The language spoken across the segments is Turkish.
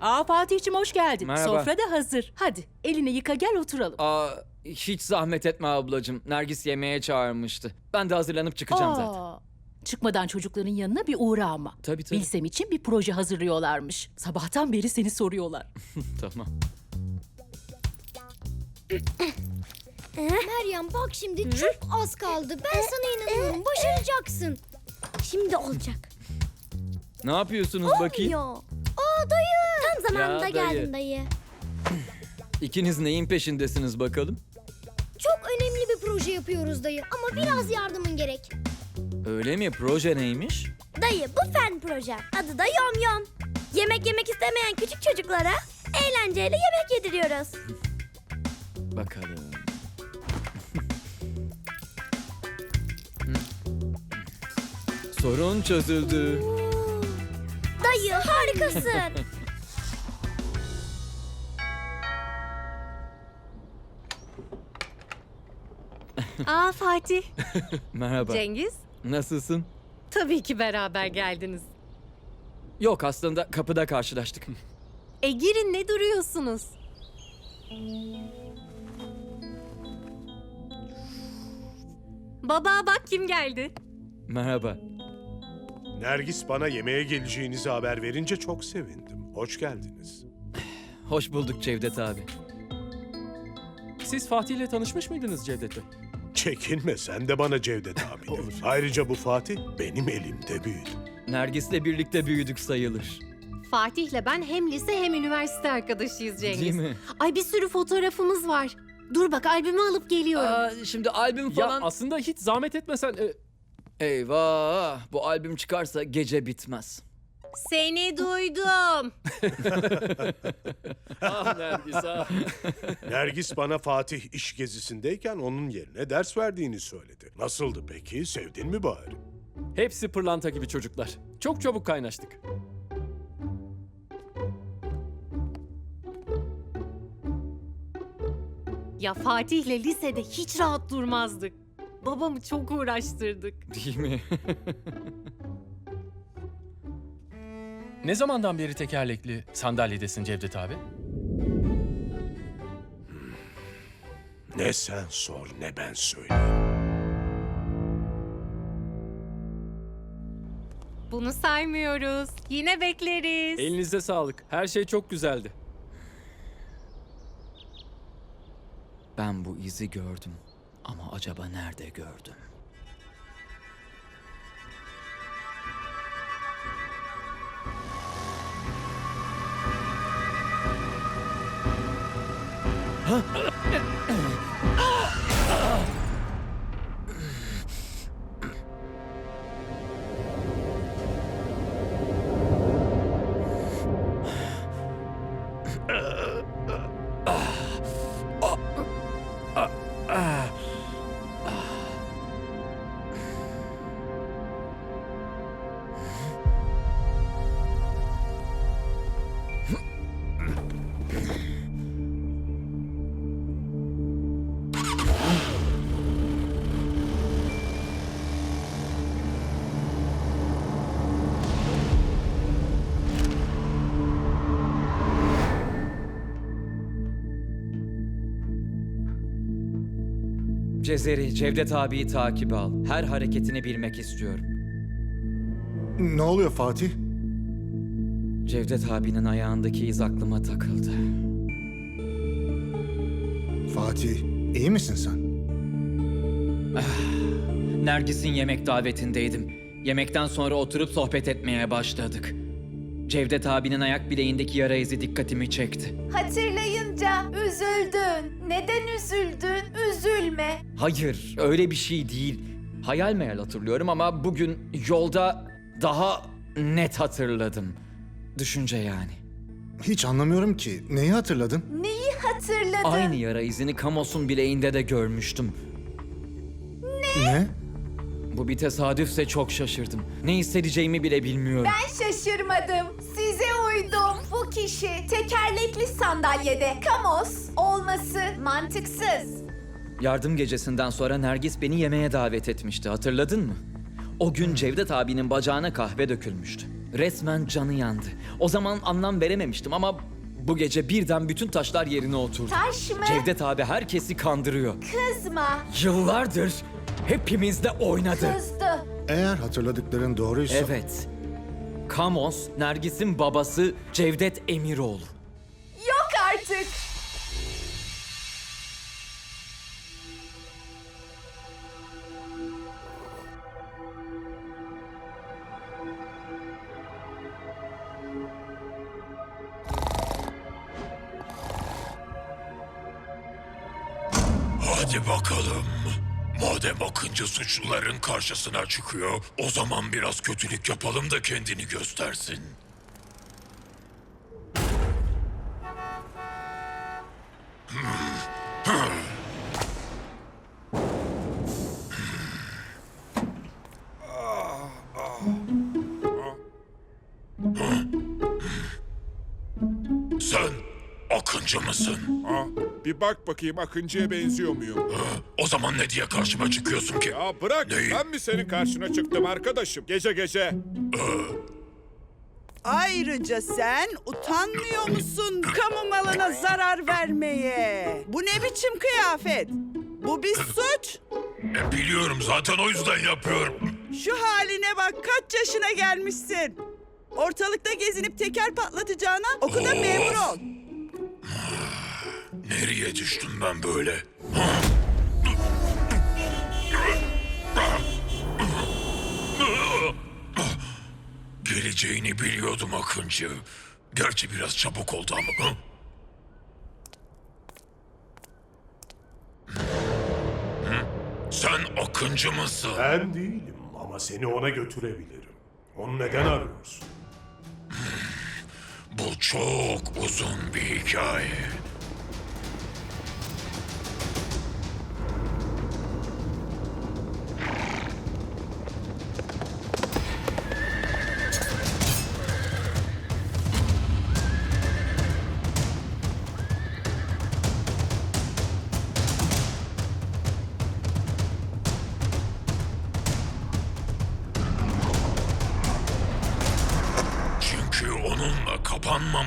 Aa Fatih'cim hoş geldin. Merhaba. Sofra da hazır. Hadi elini yıka gel oturalım. Aa, hiç zahmet etme ablacığım. Nergis yemeğe çağırmıştı. Ben de hazırlanıp çıkacağım zaten. Aa, Çıkmadan çocukların yanına bir uğra ama. Tabii tabii. Bilsem için bir proje hazırlıyorlarmış. Sabahtan beri seni soruyorlar. Tamam. Meryem bak şimdi çok az kaldı. Ben sana inanıyorum. Başaracaksın. Şimdi olacak. Ne yapıyorsunuz bakayım? Yo. Dayı. geldin dayı. İkiniz neyin peşindesiniz bakalım? Çok önemli bir proje yapıyoruz dayı. Ama biraz yardımın gerek. Öyle mi? Proje neymiş? Dayı bu fen proje. Adı da Yom Yom. Yemek yemek istemeyen küçük çocuklara eğlenceyle yemek yediriyoruz. Bakalım. Sorun çözüldü. Dayı harikasın. Aa Fatih, Merhaba. Cengiz. Nasılsın? Tabii ki beraber geldiniz. Yok aslında kapıda karşılaştık. E girin ne duruyorsunuz? Baba bak kim geldi. Merhaba. Nergis bana yemeğe geleceğinizi haber verince çok sevindim. Hoş geldiniz. Hoş bulduk Cevdet abi. Siz Fatih ile tanışmış mıydınız Cevdet Bey? Çekinme sen de bana Cevdet abi. de. Ayrıca bu Fatih benim elimde büyüdü. Nergis'le birlikte büyüdük sayılır. Fatih'le ben hem lise hem üniversite arkadaşıyız Cengiz. Değil mi? Ay bir sürü fotoğrafımız var. Dur bak albümü alıp geliyorum. Aa, şimdi albüm falan... Ya aslında hiç zahmet etmesen... e, Eyvah! Bu albüm çıkarsa gece bitmez. Seni duydum. ah Nergis ah. Nergis bana Fatih iş gezisindeyken onun yerine ders verdiğini söyledi. Nasıldı peki? Sevdin mi bari? Hepsi pırlanta gibi çocuklar. Çok çabuk kaynaştık. Ya Fatih'le lisede hiç rahat durmazdık. Babamı çok uğraştırdık. Değil mi? Ne zamandan beri tekerlekli sandalyedesin Cevdet abi? Ne sen sor ne ben söyleyeyim. Bunu saymıyoruz. Yine bekleriz. Elinize sağlık. Her şey çok güzeldi. Ben bu izi gördüm. Ama acaba nerede gördüm? Huh? Cezeri, Cevdet abiyi takip al. Her hareketini bilmek istiyorum. Ne oluyor Fatih? Cevdet abinin ayağındaki iz aklıma takıldı. Fatih, iyi misin sen? Nergis'in yemek davetindeydim. Yemekten sonra oturup sohbet etmeye başladık. Cevdet abinin ayak bileğindeki yara izi dikkatimi çekti. Hatırlayınca üzüldün. Neden üzüldün? Üzülme. Hayır, öyle bir şey değil. Hayal meyal hatırlıyorum ama bugün yolda daha net hatırladım. Düşünce yani. Hiç anlamıyorum ki. Neyi hatırladın? Neyi hatırladın? Aynı yara izini Kamos'un bileğinde de görmüştüm. Ne? Bu bir tesadüfse çok şaşırdım. Ne hissedeceğimi bile bilmiyorum. Ben şaşırmadım. Size uydum. Bu kişi tekerlekli sandalyede. Kamos olması mantıksız. Yardım gecesinden sonra Nergis beni yemeğe davet etmişti. Hatırladın mı? O gün Cevdet abinin bacağına kahve dökülmüştü. Resmen canı yandı. O zaman anlam verememiştim ama bu gece birden bütün taşlar yerine oturdu. Taş mı? Cevdet abi herkesi kandırıyor. Kızma. Yıllardır hepimizle oynadı. Kızdı. Eğer hatırladıkların doğruysa... Evet. Kamos, Nergis'in babası Cevdet Emiroğlu. Yok artık. Hadi bakalım. Madem Akıncı suçluların karşısına çıkıyor, o zaman biraz kötülük yapalım da kendini göstersin. Sen Akıncı mısın? Bir bak bakayım Akıncı'ya benziyor muyum? O zaman ne diye karşıma çıkıyorsun ki? Ya bırak Neyi? ben mi senin karşına çıktım arkadaşım gece gece? Ayrıca sen utanmıyor musun kamu malına zarar vermeye? Bu ne biçim kıyafet? Bu bir suç. E, biliyorum zaten o yüzden yapıyorum. Şu haline bak kaç yaşına gelmişsin. Ortalıkta gezinip teker patlatacağına okulda memur ol. Nereye düştüm ben böyle? Geleceğini biliyordum Akıncı. Gerçi biraz çabuk oldu ama. Sen Akıncı mısın? Ben değilim ama seni ona götürebilirim. Onu neden arıyorsun? Bu çok uzun bir hikaye.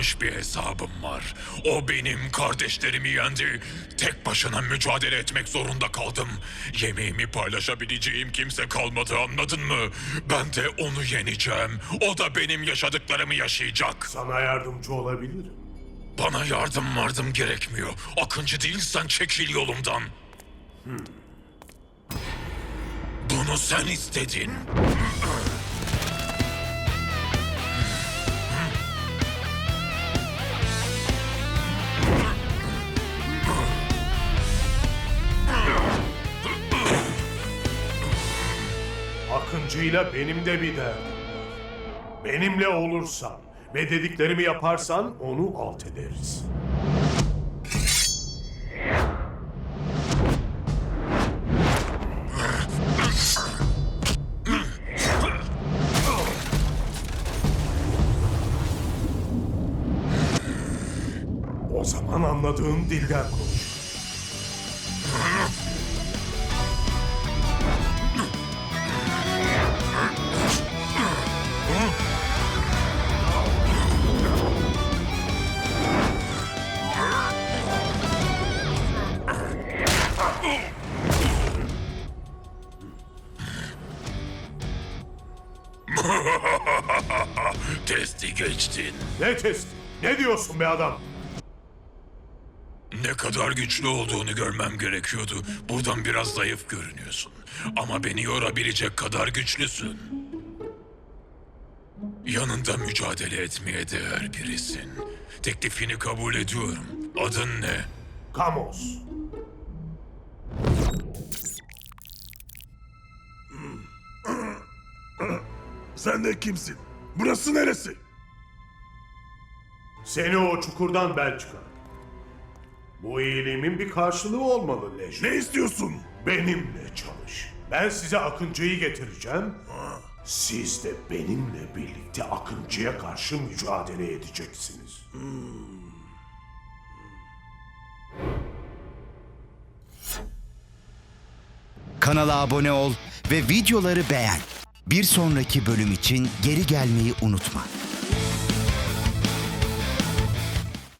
Kapanmamış bir hesabım var. O benim kardeşlerimi yendi. Tek başına mücadele etmek zorunda kaldım. Yemeğimi paylaşabileceğim kimse kalmadı anladın mı? Ben de onu yeneceğim. O da benim yaşadıklarımı yaşayacak. Sana yardımcı olabilirim. Bana yardım vardım gerekmiyor. Akıncı değilsen çekil yolumdan. Bunu sen istedin. Akıncı'yla benim de bir derdim var. Benimle olursan ve dediklerimi yaparsan onu alt ederiz. O zaman anladığın dilden konuş. Geçtin. Ne testi? Ne diyorsun be adam? Ne kadar güçlü olduğunu görmem gerekiyordu. Buradan biraz zayıf görünüyorsun. Ama beni yorabilecek kadar güçlüsün. Yanında mücadele etmeye değer birisin. Teklifini kabul ediyorum. Adın ne? Kamos. Sen de kimsin? Burası neresi? Seni o çukurdan ben çıkardım. Bu iyiliğimin bir karşılığı olmalı Leş. Ne istiyorsun? Benimle çalış. Ben size Akıncı'yı getireceğim. Siz de benimle birlikte Akıncı'ya karşı mücadele edeceksiniz. Kanala abone ol ve videoları beğen. Bir sonraki bölüm için geri gelmeyi unutma.